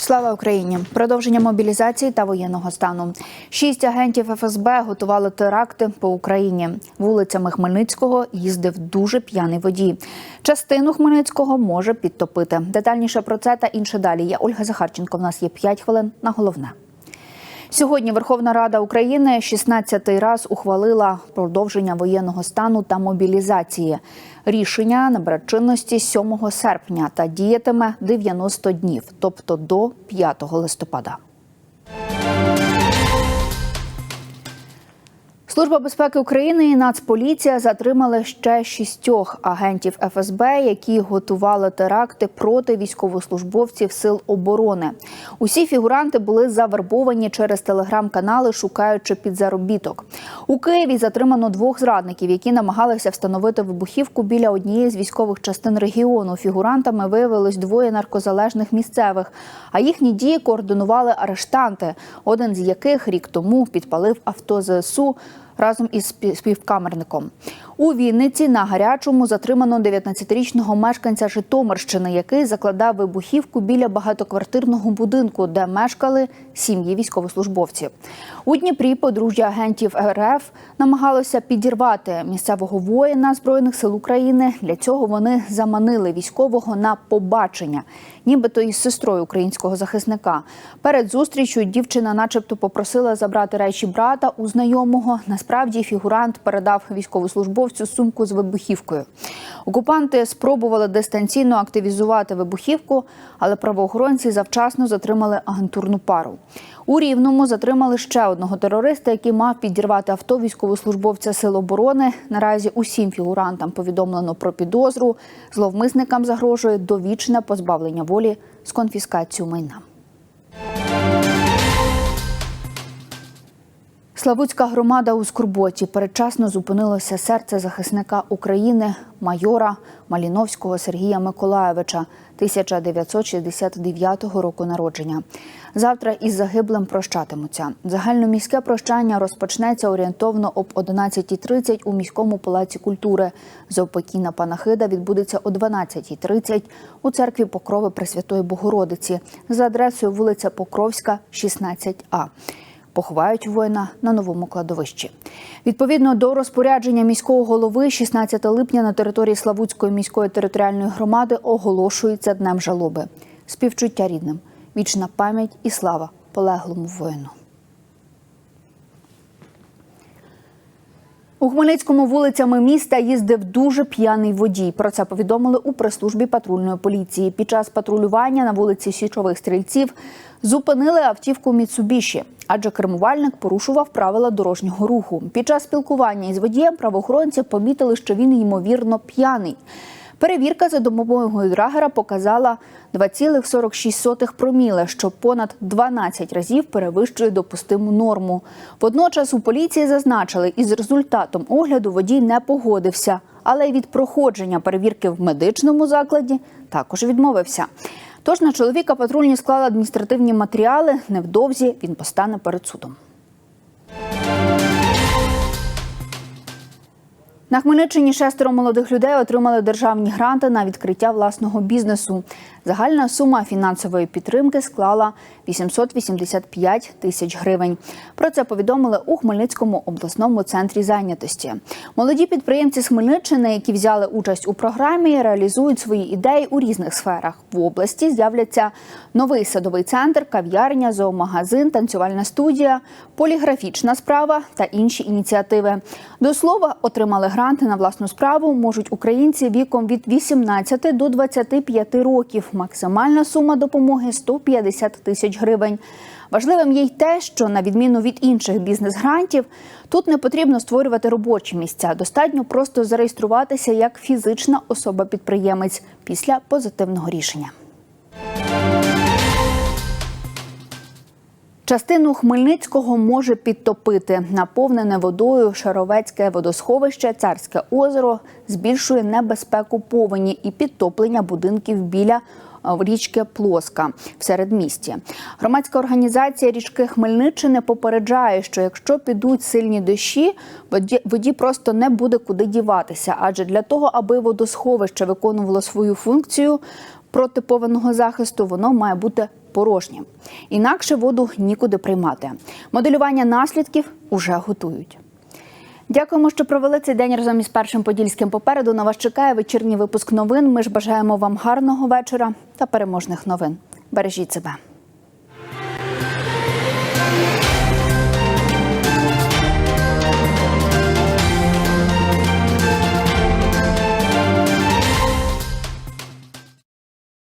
Слава Україні! Продовження мобілізації та воєнного стану. Шість агентів ФСБ готували теракти по Україні. Вулицями Хмельницького їздив дуже п'яний водій. Частину Хмельницького може підтопити. Детальніше про це та інше далі. Я Ольга Захарченко. В нас є 5 хвилин на головне. Сьогодні Верховна Рада України 16-й раз ухвалила продовження воєнного стану та мобілізації. Рішення набере чинності 7 серпня та діятиме 90 днів, тобто до 5 листопада. Служба безпеки України і Нацполіція затримали ще шістьох агентів ФСБ, які готували теракти проти військовослужбовців сил оборони. Усі фігуранти були завербовані через телеграм-канали, шукаючи підзаробіток. У Києві затримано двох зрадників, які намагалися встановити вибухівку біля однієї з військових частин регіону. Фігурантами виявилось двоє наркозалежних місцевих, а їхні дії координували арештанти, один з яких рік тому підпалив авто ЗСУ разом із спів- співкамерником. У Вінниці на гарячому затримано 19-річного мешканця Житомирщини, який закладав вибухівку біля багатоквартирного будинку, де мешкали сім'ї військовослужбовців. У Дніпрі подружжя агентів РФ намагалося підірвати місцевого воїна збройних сил України. Для цього вони заманили військового на побачення, нібито із сестрою українського захисника. Перед зустрічю дівчина, начебто, попросила забрати речі брата у знайомого. Насправді фігурант передав військовослужбовцю сумку з вибухівкою. Окупанти спробували дистанційно активізувати вибухівку, але правоохоронці завчасно затримали агентурну пару. У Рівному затримали ще одного терориста, який мав підірвати авто військовослужбовця Сил оборони. Наразі усім фігурантам повідомлено про підозру. Зловмисникам загрожує довічне позбавлення волі з конфіскацією майна. Славутська громада у скорботі передчасно зупинилося серце захисника України майора Маліновського Сергія Миколаєвича 1969 року народження. Завтра із загиблим прощатимуться. Загальноміське прощання розпочнеться орієнтовно об 11.30 у міському палаці культури. Заупокійна панахида відбудеться о 12.30 у церкві Покрови Пресвятої Богородиці за адресою вулиця Покровська, 16А поховають воїна на новому кладовищі. Відповідно до розпорядження міського голови, 16 липня на території Славутської міської територіальної громади оголошується днем жалоби. Співчуття рідним, вічна пам'ять і слава полеглому воїну. У Хмельницькому вулицями міста їздив дуже п'яний водій. Про це повідомили у прес-службі патрульної поліції. Під час патрулювання на вулиці Січових стрільців зупинили автівку Міцубіші, адже кермувальник порушував правила дорожнього руху. Під час спілкування із водієм правоохоронці помітили, що він ймовірно п'яний. Перевірка за допомогою драгера показала 2,46 проміле, що понад 12 разів перевищує допустиму норму. Водночас у поліції зазначили, із результатом огляду водій не погодився, але й від проходження перевірки в медичному закладі також відмовився. Тож на чоловіка патрульні склали адміністративні матеріали. Невдовзі він постане перед судом. На Хмельниччині шестеро молодих людей отримали державні гранти на відкриття власного бізнесу. Загальна сума фінансової підтримки склала 885 тисяч гривень. Про це повідомили у Хмельницькому обласному центрі зайнятості. Молоді підприємці з Хмельниччини, які взяли участь у програмі, реалізують свої ідеї у різних сферах. В області з'являться новий садовий центр, кав'ярня, зоомагазин, танцювальна студія, поліграфічна справа та інші ініціативи. До слова, отримали гранти на власну справу можуть українці віком від 18 до 25 років. Максимальна сума допомоги 150 тисяч гривень. Важливим є й те, що на відміну від інших бізнес-грантів, тут не потрібно створювати робочі місця. Достатньо просто зареєструватися як фізична особа-підприємець після позитивного рішення. Частину Хмельницького може підтопити. Наповнене водою Шаровецьке водосховище, царське озеро збільшує небезпеку повені і підтоплення будинків біля е, річки Плоска в середмісті. Громадська організація річки Хмельниччини попереджає, що якщо підуть сильні дощі, воді, воді просто не буде куди діватися. Адже для того, аби водосховище виконувало свою функцію, протиповинного захисту, воно має бути порожнім. Інакше воду нікуди приймати. Моделювання наслідків уже готують. Дякуємо, що провели цей день разом із першим подільським. Попереду на вас чекає вечірній випуск новин. Ми ж бажаємо вам гарного вечора та переможних новин. Бережіть себе.